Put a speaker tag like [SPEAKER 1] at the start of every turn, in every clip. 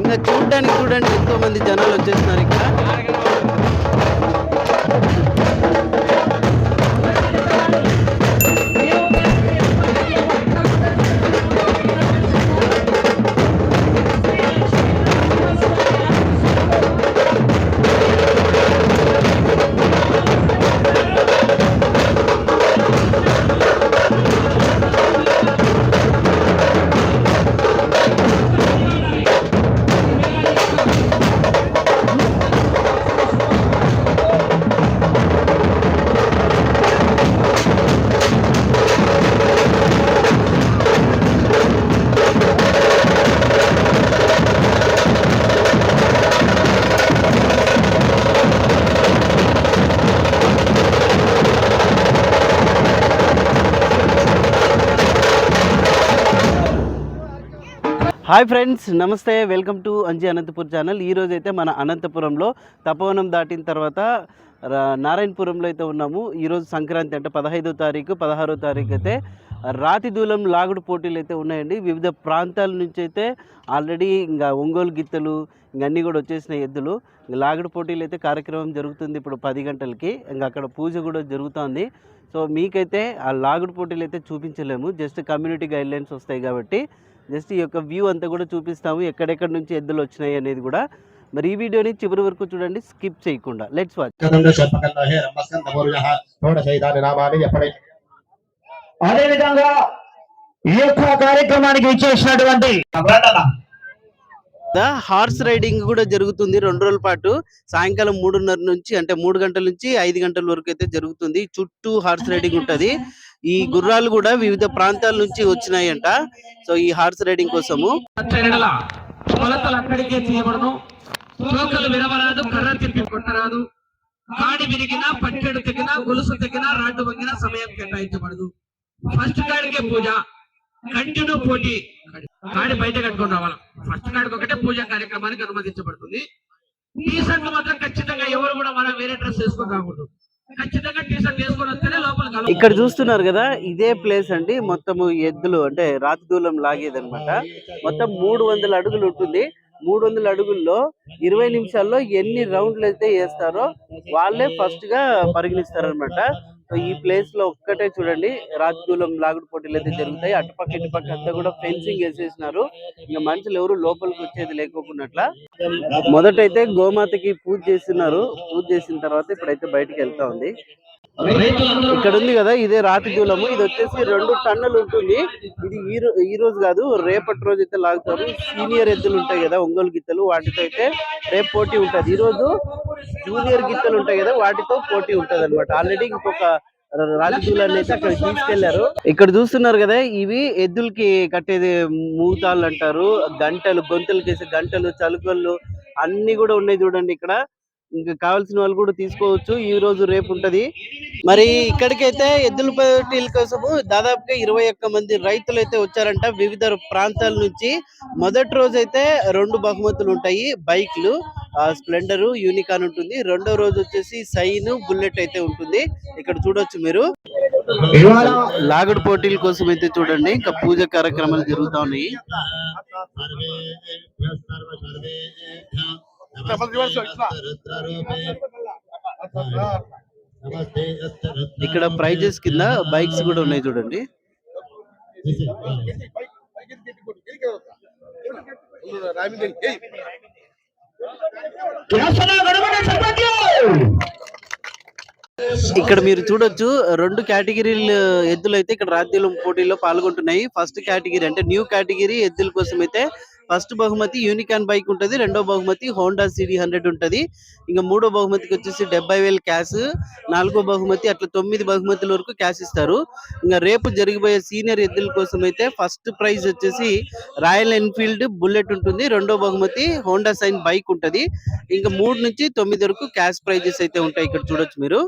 [SPEAKER 1] ఇంకా చూడడానికి చూడండి ఎంతో మంది జనాలు వచ్చేస్తున్నారు ఇక్కడ. హాయ్ ఫ్రెండ్స్ నమస్తే welcome to Anji Anantapur channel. ఈ అయితే మన అనంతపురంలో తపోవనం దాటిన తర్వాత నారాయణపురంలో అయితే ఉన్నాము. ఈరోజు సంక్రాంతి అంటే పదహైదో తారీఖు పదహారో తారీఖు అయితే రాతి దూలం లాగుడు పోటీలు అయితే ఉన్నాయండి. వివిధ ప్రాంతాల నుంచి అయితే ఆల్రెడీ ఇంకా ఒంగోలు గిత్తలు ఇంక అన్నీ కూడా వచ్చేసినాయి ఎద్దులు. లాగుడు పోటీలు అయితే కార్యక్రమం జరుగుతుంది ఇప్పుడు పది గంటలకి. ఇంకా అక్కడ పూజ కూడా జరుగుతోంది. సో మీకైతే ఆ లాగుడు పోటీలు అయితే చూపించలేము. జస్ట్ కమ్యూనిటీ గైడ్లైన్స్ వస్తాయి కాబట్టి జస్ట్ ఈ యొక్క వ్యూ అంతా కూడా చూపిస్తాము ఎక్కడెక్కడ నుంచి ఎద్దులు వచ్చినాయి అనేది కూడా. మరి ఈ వీడియోని చివరి వరకు చూడండి స్కిప్ చేయకుండా. లెట్స్ వాచ్
[SPEAKER 2] అదే విధంగా ఈ యొక్క కార్యక్రమానికి ఇచ్చేసినటువంటి
[SPEAKER 1] హార్స్ రైడింగ్ కూడా జరుగుతుంది రెండు రోజుల పాటు సాయంకాలం మూడున్నర నుంచి అంటే మూడు గంటల నుంచి ఐదు గంటల వరకు అయితే జరుగుతుంది. చుట్టూ హార్స్ రైడింగ్ ఉంటది. ఈ గుర్రాలు కూడా వివిధ ప్రాంతాల నుంచి వచ్చినాయంట. సో ఈ హార్స్ రైడింగ్ కోసము.
[SPEAKER 3] కొలతలు అక్కడికే చేయబడను తోకలు విరవరాదు కర్ర తిప్పి కొట్టరాదు. కాడి విరిగినా పట్టెడు తెగినా గొలుసు తెగినా రాడ్డు వంగినా సమయం కేటాయించబడదు. ఫస్ట్ కాడికే పూజ. కంటిన్యూ పోటీ. కాడి బయట కట్టుకొని రావాలి ఫస్ట్ కాడికి ఒకటే పూజ కార్యక్రమానికి అనుమతించబడుతుంది. టీ షర్ట్లు మాత్రం ఖచ్చితంగా ఎవరు కూడా మనం వేరే డ్రెస్ వేసుకొని రాకూడదు. ఖచ్చితంగా టీ షర్ట్ వేసుకొని వస్తేనే
[SPEAKER 1] ఇక్కడ చూస్తున్నారు కదా ఇదే ప్లేస్ అండి. మొత్తము ఎద్దులు అంటే రాతి దూలం లాగేది అనమాట మొత్తం మూడు వందల అడుగులు ఉంటుంది. మూడు వందల అడుగుల్లో ఇరవై నిమిషాల్లో ఎన్ని రౌండ్లు అయితే వేస్తారో వాళ్ళే ఫస్ట్గా పరిగణిస్తారనమాట సో ఈ ప్లేస్లో ఒక్కటే చూడండి రాతి దూలం లాగుడు పోటీలు అయితే జరుగుతాయి. అటుపక్క ఇటుపక్క అంతా కూడా ఫెన్సింగ్ వేసేసినారు. ఇంకా మనుషులు ఎవరు లోపలికి వచ్చేది లేకోకున్నట్ల. మొదటైతే గోమాతకి పూజ చేస్తున్నారు. పూజ చేసిన తర్వాత ఇప్పుడైతే బయటికి వెళ్తా ఉంది. ఇక్కడ ఉంది కదా ఇదే రాతి దూలము ఇది వచ్చేసి రెండు టన్నులు ఉంటుంది. ఇది ఈ ఈ రోజు కాదు రేపటి రోజు అయితే లాగుతారు సీనియర్ ఎద్దులు ఉంటాయి కదా ఒంగోలు గిత్తలు వాటితో అయితే రేపు పోటీ ఉంటుంది. ఈ రోజు జూనియర్ గిత్తలు ఉంటాయి కదా వాటితో పోటీ ఉంటుంది అనమాట ఆల్రెడీ ఇంకొక రాజకీయాన్ని అయితే అక్కడ తీసుకెళ్ళారు. ఇక్కడ చూస్తున్నారు కదా ఇవి ఎద్దులకి కట్టేది మూతాలు అంటారు. గంటలు గొంతులు చేసే గంటలు చలుకలు అన్ని కూడా ఉన్నాయి చూడండి ఇక్కడ. ఇంకా కావాల్సిన వాళ్ళు కూడా తీసుకోవచ్చు ఈ రోజు రేపు ఉంటది మరి ఇక్కడికైతే ఎద్దుల పోటీల కోసము దాదాపుగా ఇరవై ఒక్క మంది రైతులు అయితే వచ్చారంట వివిధ ప్రాంతాల నుంచి మొదటి రోజు అయితే రెండు బహుమతులు ఉంటాయి బైక్లు స్ప్లెండర్ యూనికాన్ ఉంటుంది రెండో రోజు వచ్చేసి సైన్ బుల్లెట్ అయితే ఉంటుంది ఇక్కడ చూడొచ్చు మీరు
[SPEAKER 2] ఇవాళ
[SPEAKER 1] పోటీల కోసం అయితే చూడండి ఇంకా పూజ కార్యక్రమాలు జరుగుతా ఉన్నాయి ఇక్కడ ప్రైజెస్ కింద బైక్స్ కూడా ఉన్నాయి చూడండి. ఇక్కడ మీరు చూడొచ్చు రెండు కేటగిరీలు ఎద్దులు అయితే ఇక్కడ రాజ్యాల పోటీలో పాల్గొంటున్నాయి. ఫస్ట్ కేటగిరీ అంటే న్యూ కేటగిరీ ఎద్దుల కోసం అయితే ఫస్ట్ బహుమతి యూనికాన్ బైక్ ఉంటుంది రెండో బహుమతి హోండా సిడీ హండ్రెడ్ ఉంటది. ఇంకా మూడో బహుమతికి వచ్చేసి డెబ్బై వేలు క్యాష్ నాలుగో బహుమతి అట్లా తొమ్మిది బహుమతుల వరకు క్యాష్ ఇస్తారు. ఇంకా రేపు జరిగిపోయే సీనియర్ ఎద్దుల కోసం అయితే ఫస్ట్ ప్రైజ్ వచ్చేసి రాయల్ ఎన్ఫీల్డ్ బుల్లెట్ ఉంటుంది రెండో బహుమతి హోండా సైన్ బైక్ ఉంటది. ఇంకా మూడు నుంచి తొమ్మిది వరకు క్యాష్ ప్రైజెస్ అయితే ఉంటాయి ఇక్కడ చూడొచ్చు మీరు.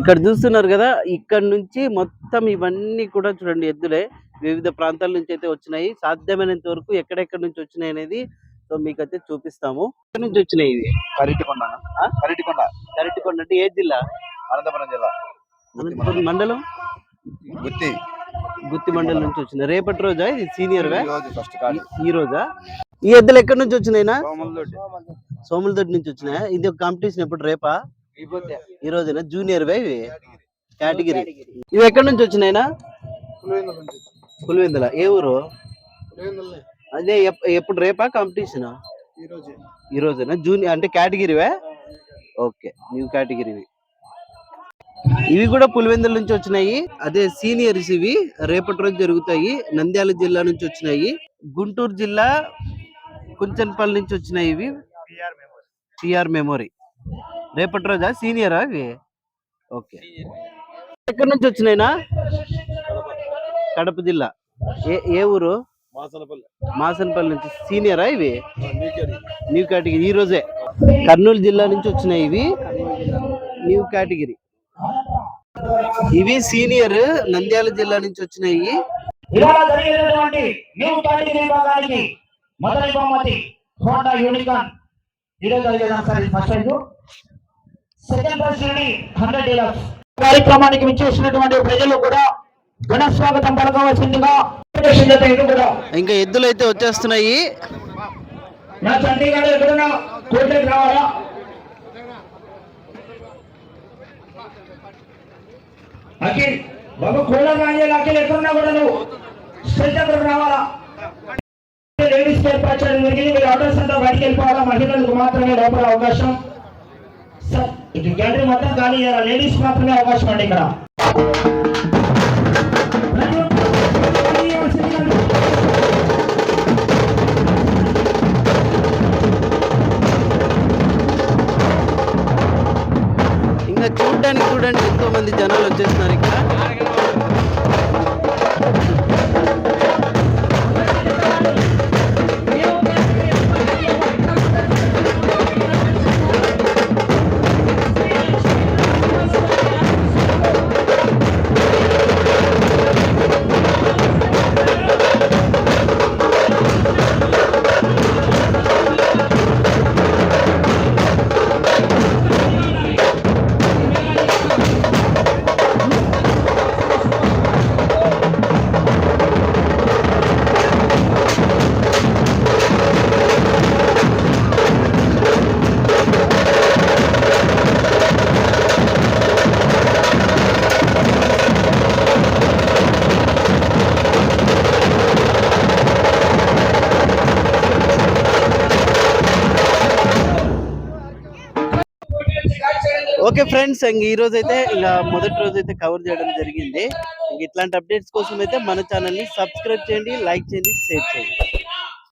[SPEAKER 1] ఇక్కడ చూస్తున్నారు కదా ఇక్కడ నుంచి మొత్తం ఇవన్నీ కూడా చూడండి ఎద్దులే. వివిధ ప్రాంతాల నుంచి అయితే వచ్చినాయి. సాధ్యమైనంత వరకు ఎక్కడెక్కడ నుంచి వచ్చినాయి అనేది సో మీకైతే చూపిస్తాము. ఎక్కడి నుంచి వచ్చినాయి ఇవి?
[SPEAKER 4] కరిటికొండ? కరిటికొండ
[SPEAKER 1] కరెక్ట్ అంటే ఏ జిల్లా?
[SPEAKER 4] అనంతపురం జిల్లా.
[SPEAKER 1] అనంతపురం మండలం?
[SPEAKER 4] గుత్తి.
[SPEAKER 1] గుత్తి మండలం నుంచి వచ్చినాయి రేపటి రోజా? ఇది
[SPEAKER 4] సీనియర్గా
[SPEAKER 1] ఈ రోజా? ఈ ఎద్దులు ఎక్కడి నుంచి వచ్చినాయినా.
[SPEAKER 4] సోములదొడ్డి
[SPEAKER 1] నుంచి వచ్చినాయా? ఇది ఒక కాంపిటీషన్ ఎప్పుడు? రేపా? ఈ రోజున జూనియర్ ఇవి కేటగిరీ. ఇవి ఎక్కడి నుంచి వచ్చినాయినా? పులివెందుల ఏ ఊరు? అదే ఎప్- ఎప్పుడు రేపా కాంపిటీషన్? ఈ రోజున జూనియర్ అంటే కేటగిరీవే ఓకే న్యూ కేటగిరీవి ఇవి కూడా పులివెందుల నుంచి వచ్చినాయి. అదే సీనియర్స్ ఇవి రేపటి రోజు జరుగుతాయి. నంద్యాల జిల్లా నుంచి వచ్చినాయి. గుంటూరు జిల్లా కుంచన్పల్లి నుంచి వచ్చినాయి ఇవి. PR memory. రేపటి రోజా? సీనియరా ఇవి ఓకే. ఎక్కడి నుంచి వచ్చినాయినా? కడప జిల్లా. ఏ ఏ ఊరు? మాసనపల్లి. నుంచి. సీనియరా ఇవి? New category. ఈ రోజే. కర్నూలు జిల్లా నుంచి వచ్చినాయి ఇవి. New category. ఇవి సీనియర్ నంద్యాల జిల్లా నుంచి వచ్చినాయి.
[SPEAKER 2] ఇవాళ జరిగినటువంటి న్యూ కేటగిరీ విభాగానికి మొదటి బహుమతి హోండా యూనికాన్. ఈరోజు ఫస్ట్ సెకండ్ నుండి హండ్రెడ్ కార్యక్రమానికి విచ్చేసినటువంటి ప్రజలు కూడా ఘన స్వాగతం పలకవలసిందిగా
[SPEAKER 1] ఇంకా ఎద్దులు అయితే వచ్చేస్తున్నాయి.
[SPEAKER 2] నా చండీగఢ్ ఎక్కడున్నా కోర్టుకి రావాలా? అఖిల్ బాబు కోళ్ళ రాజేలు అఖిల్ ఎక్కడున్నా కూడా నువ్వు స్టేజ్ దగ్గరకు రావాలా? లేడీస్ ఏర్పాటు చేయడం జరిగింది. మీరు ఆర్డర్స్ అంతా బయటికి వెళ్ళిపోవాలా? మహిళలకు మాత్రమే లోపల అవకాశం. గ్యాలరీ మొత్తం ఖాళీ చేయాలి లేడీస్ మాత్రమే అవకాశం అండి ఇక్కడ.
[SPEAKER 1] ఓకే ఫ్రెండ్స్ ఇంక ఈ రోజు అయితే ఇంకా మొదటి రోజు అయితే కవర్ చేయడం జరిగింది. ఇట్లాంటి అప్డేట్స్ కోసం అయితే మన ఛానల్ని సబ్స్క్రైబ్ చేయండి లైక్ చేయండి షేర్ చేయండి.